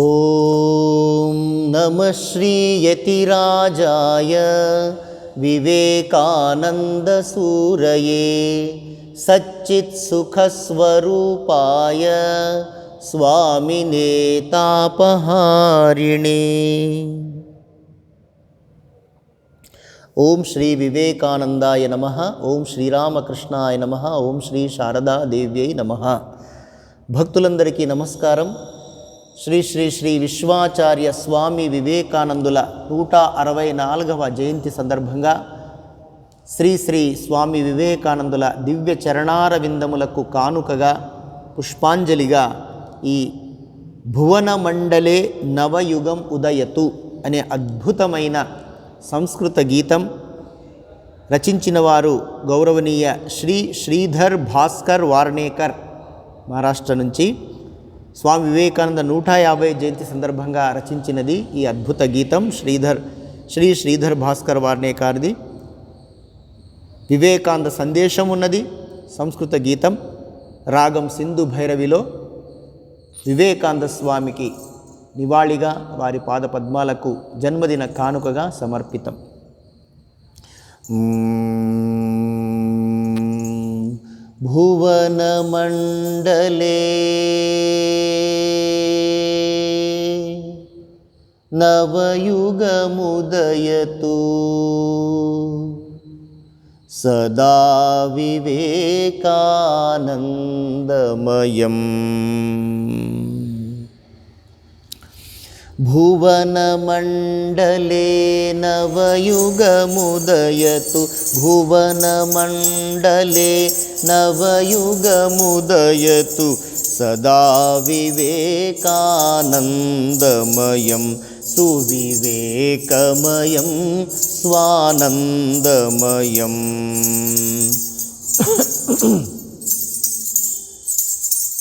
ॐ नमः श्रीयतिराजाय विवेकानन्दसूरये सच्चित्सुखस्वरूपाय स्वामिने तापहारिणे ॐ श्रीविवेकानन्दाय नमः ॐ श्रीरामकृष्णाय नमः ॐ श्रीशारदादेव्यै नमः। భక్తులందరికీ నమస్కారం. శ్రీ శ్రీ శ్రీ విశ్వాచార్య స్వామి వివేకానందుల నూట అరవై నాలుగవ జయంతి సందర్భంగా శ్రీ శ్రీ స్వామి వివేకానందుల దివ్య చరణారవిందములకు కానుకగా పుష్పాంజలిగా ఈ భువనమండలే నవయుగం ఉదయతు అనే అద్భుతమైన సంస్కృత గీతం రచించిన వారు గౌరవనీయ శ్రీ శ్రీధర్ భాస్కర్ వార్నేకర్ మహారాష్ట్ర నుంచి స్వామి వివేకానంద నూట యాభై జయంతి సందర్భంగా రచించినది ఈ అద్భుత గీతం శ్రీధర్ శ్రీ శ్రీధర్ భాస్కర్ వార్నేకారిది వివేకానంద సందేశం ఉన్నది సంస్కృత గీతం. రాగం సింధు భైరవిలో వివేకానంద స్వామికి నివాళిగా వారి పాద పద్మాలకు జన్మదిన కానుకగా సమర్పితం. भुवनमण्डले नवयुगमुदयतु। सदा विवेकानन्दमयम्। भुवनमण्डले नवयुगमुदयतु भुवनमण्डले नवयुगमुदयतु सदा विवेकानन्दमयं सुविवेकमयं स्वानन्दमयम्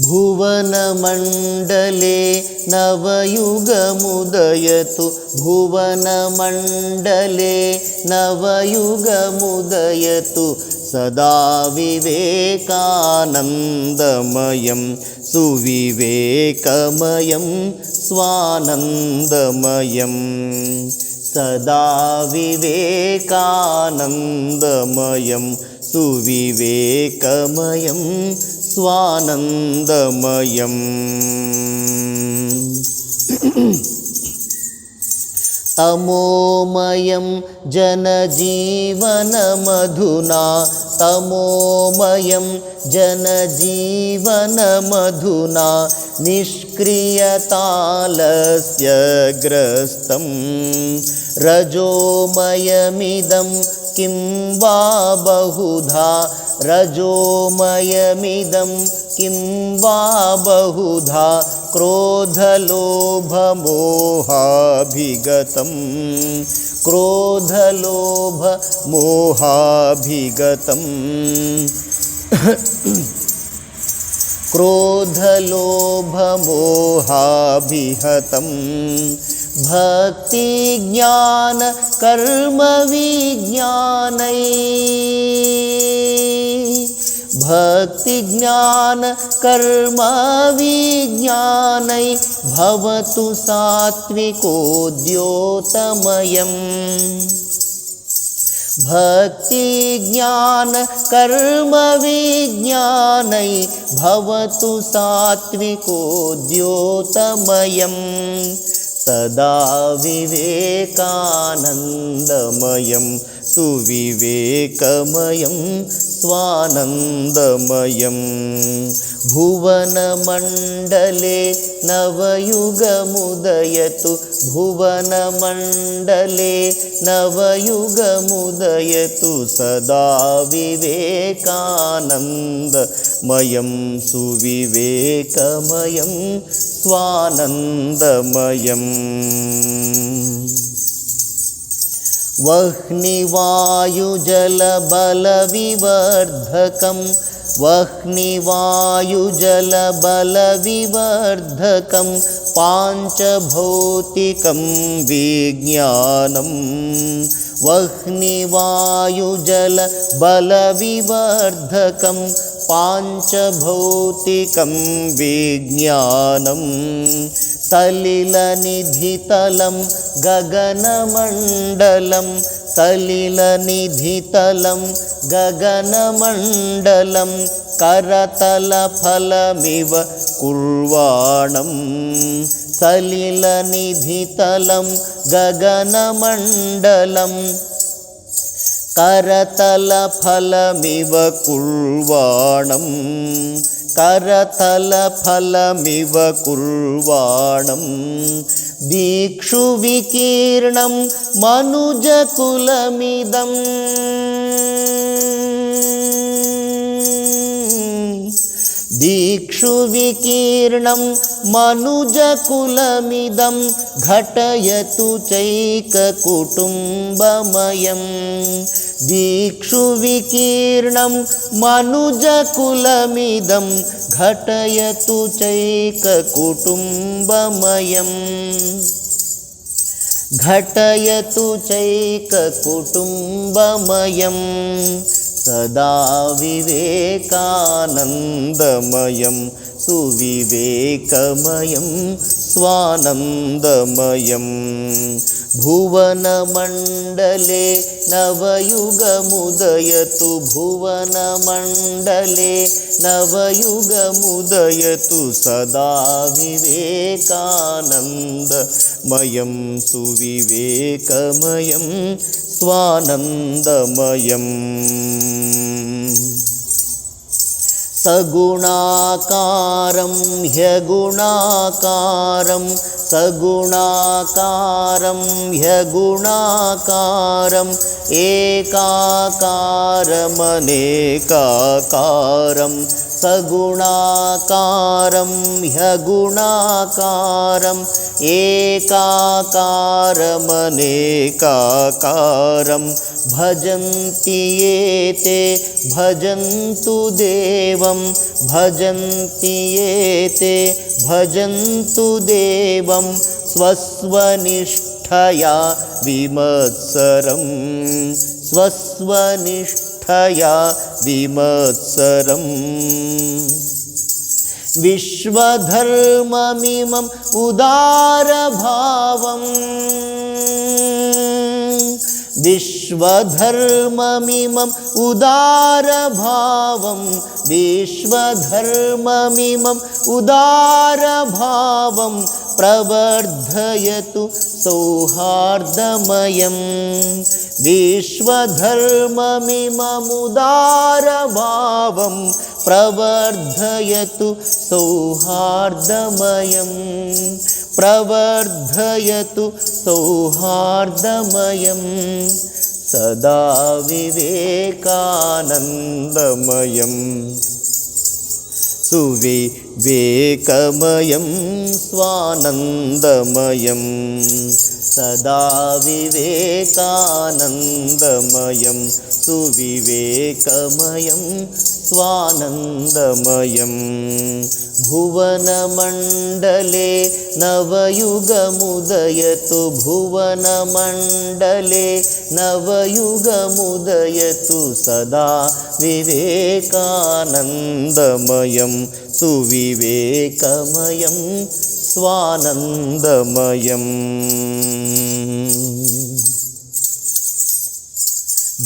भुवनमण्डले नवयुगमुदयतु। भुवनमण्डले नवयुगमुदयतु। सदा विवेकानन्दमयं सुविवेकमयं स्वानन्दमयं। सदा विवेकानन्दमयं सुविवेकमयं स्वानन्दमयम्। तमोमयं जनजीवनमधुना तमोमयं जनजीवनमधुना निष्क्रियतालस्य ग्रस्तं रजोमयमिदं किं वा बहुधा? रजोमयमिदं किं वा बहुधा? क्रोधलोभमोहाभिगतं। क्रोधलोभमोहाभिगतम् क्रोधलोभमोहाभिहतं। भक्तिज्ञानकर्मविज्ञानै भक्तिज्ञानकर्मविज्ञानै भवतु सात्विकोद्योतमयम्। भक्तिज्ञानकर्मविज्ञानै भवतु सात्विकोद्योतमयं सदा विवेकानन्दमयं सुविवेकमयं स्वानन्दमयं भुवनमण्डले नवयुगमुदयतु भुवनमण्डले नवयुगमुदयतु सदा विवेकानन्दमयं सुविवेकमयं स्वानन्दमयम् वह्निवायुजलबलविवर्धकं वह्निवायुजलबलविवर्धकं पाञ्चभौतिकं विज्ञानं वह्निवायुजलबलविवर्धकं पाञ्चभौतिकं विज्ञानं सलिलनिधितलं गगनमण्डलं सलिलनिधितलं गगनमण्डलं करतलफलमिव कुर्वाणं सलिलनिधितलं गगनमण्डलं करतलफलमिव कुर्वाणं करतलफलमिव कुर्वाणं मनुजकुलमिदम् दीक्षुविकीर्णं मनुजकुलमिदं घटयतु चैककुटुम्बमयं दीक्षुविकीर्णं मनुजकुलमिदं घटयतु चैककुटुम्बमयम् घटयतु चैककुटुम्बमयं सदा विवेकानन्दमयं सुविवेकमयं स्वानन्दमयं भुवनमण्डले नवयुगमुदयतु भुवनमण्डले नवयुगमुदयतु सदा विवेकानन्दमयं सुविवेकमयं स्वानन्दमयम् सगुणाकारं ह्यगुणाकारं सगुणाकारं ह्यगुणाकारम् एकाकारमनेकाकारं सगुणाकारं ह्यगुणाकारम् एकाकारमनेकाकारं भजन्ति ये ते भजन्तु देवं भजन्ति ये ते भजन्तु देवं स्वस्वनिष्ठया विमत्सरं स्वस्वनिष्ठया विमत्सरम्? विश्वधर्ममिमम् उदारभावम् विश्वधर्ममिमम् उदारभावं विश्वधर्ममिमम् उदारभावं प्रवर्धयतु सौहार्दमयं विश्वधर्ममिममुदारभावं प्रवर्धयतु सौहार्दमयं प्रवर्धयतु सौहार्दमयं सदा विवेकानन्दमयम् सुविवेकमयं स्वानन्दमयं सदा विवेकानन्दमयं सुविवेकमयं स्वानन्दमयं भुवनमण्डले नवयुगमुदयतु भुवनमण्डले नवयुगमुदयतु सदा विवेकानन्दमयं सुविवेकमयं स्वानन्दमयम्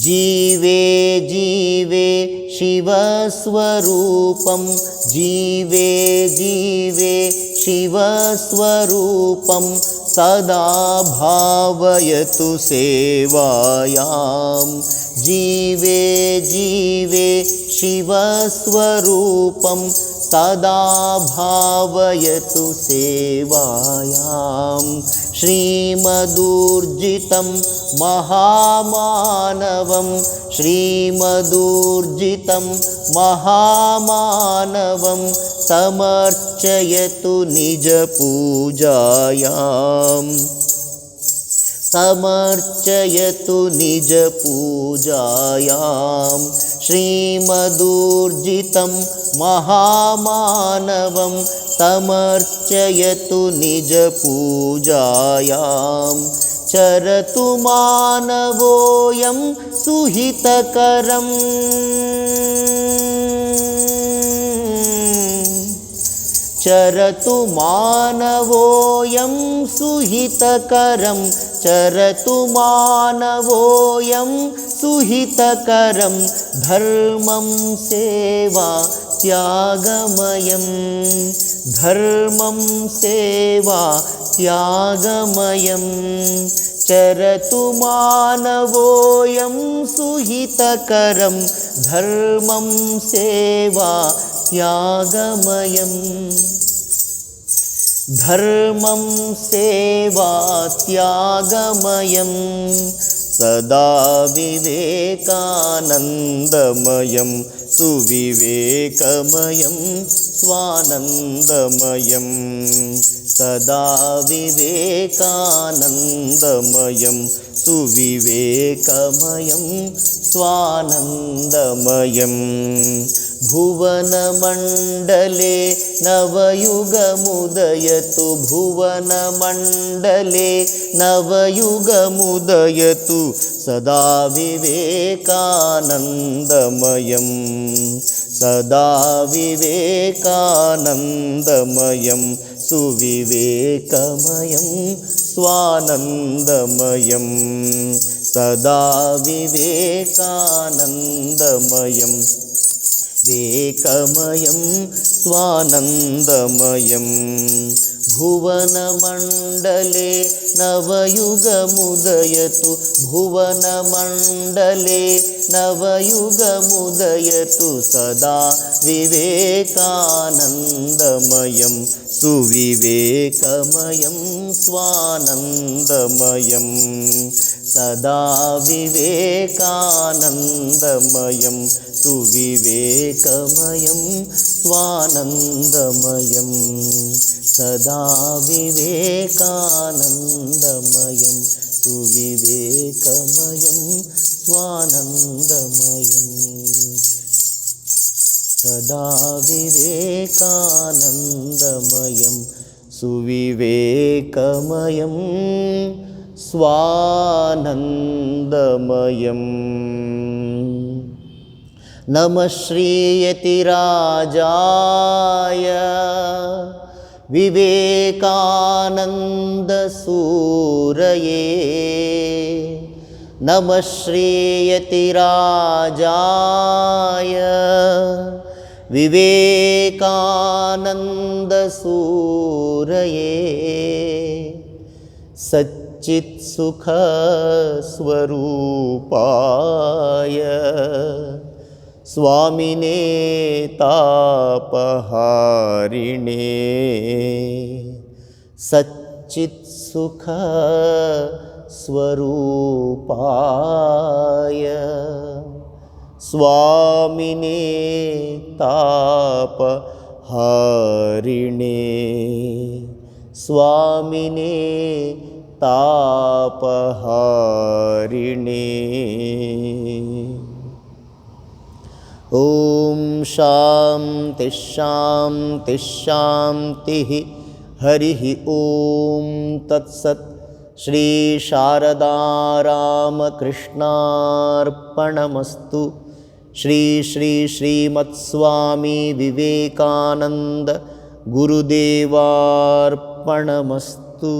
जीवे जीवे शिवस्वरूपं जीवे जीवे शिवस्वरूपं सदा भावयतु सेवायां। जीवे जीवे शिवस्वरूपं सदा भावयतु सेवायां श्रीमदूर्जितं महामानवं श्रीमदूर्जितं महामानवं समर्चयतु निजपूजायाम् समर्चयतु निजपूजायां श्रीमदूर्जितं महामानवं समर्चयतु निजपूजायां। चरतु मानवोऽयं सुहितकरम्। चरतु मानवोऽयं सुहितकरम्। चरतु मानवोऽयं सुहितकरं धर्मं सेवा त्यागमयं धर्मं सेवा त्यागमयं चरतु मानवोऽयं सुहितकरं धर्मं सेवा त्यागमयम् धर्मं सेवा त्यागमयं सदा विवेकानन्दमयं सुविवेकमयं स्वानन्दमयं सदा विवेकानन्दमयं सुविवेकमयं स्वानन्दमयं भुवनमण्डले नवयुगमुदयतु भुवनमण्डले नवयुगमुदयतु सदा विवेकानन्दमयं सदा विवेकानन्दमयं सुविवेकमयं स्वानन्दमयं सदा विवेकानन्दमयं वेकमयं स्वानन्दमयं भुवनमण्डले नवयुगमुदयतु भुवनमण्डले नवयुगमुदयतु सदा विवेकानन्दमयं सुविवेकमयं स्वानन्दमयं सदा विवेकानन्दमयं सुविवेकमयं स्वानन्दमयं सदा विवेकानन्दमयं सुविवेकमयं स्वानन्दमयम् सदा विवेकानन्दमयं सुविवेकमयं स्वानन्दमयम् नमः श्रीयतिराजाय विवेकानन्दसूरये। नमः श्रीयतिराजाय विवेकानन्दसूरये। सच्चित्सुखस्वरूपाय स्वामिने तापहारिणे। सच्चित्सुखस्वरूपाय। स्वामिने तापहारिणे। स्वामिने तापहारिणे ॐ शान्तिः शान्तिः शान्तिः हरिः ॐ तत्सत् श्रीशारदारामकृष्णार्पणमस्तु श्री श्री श्रीमत्स्वामी विवेकानन्द गुरुदेवार्पणमस्तु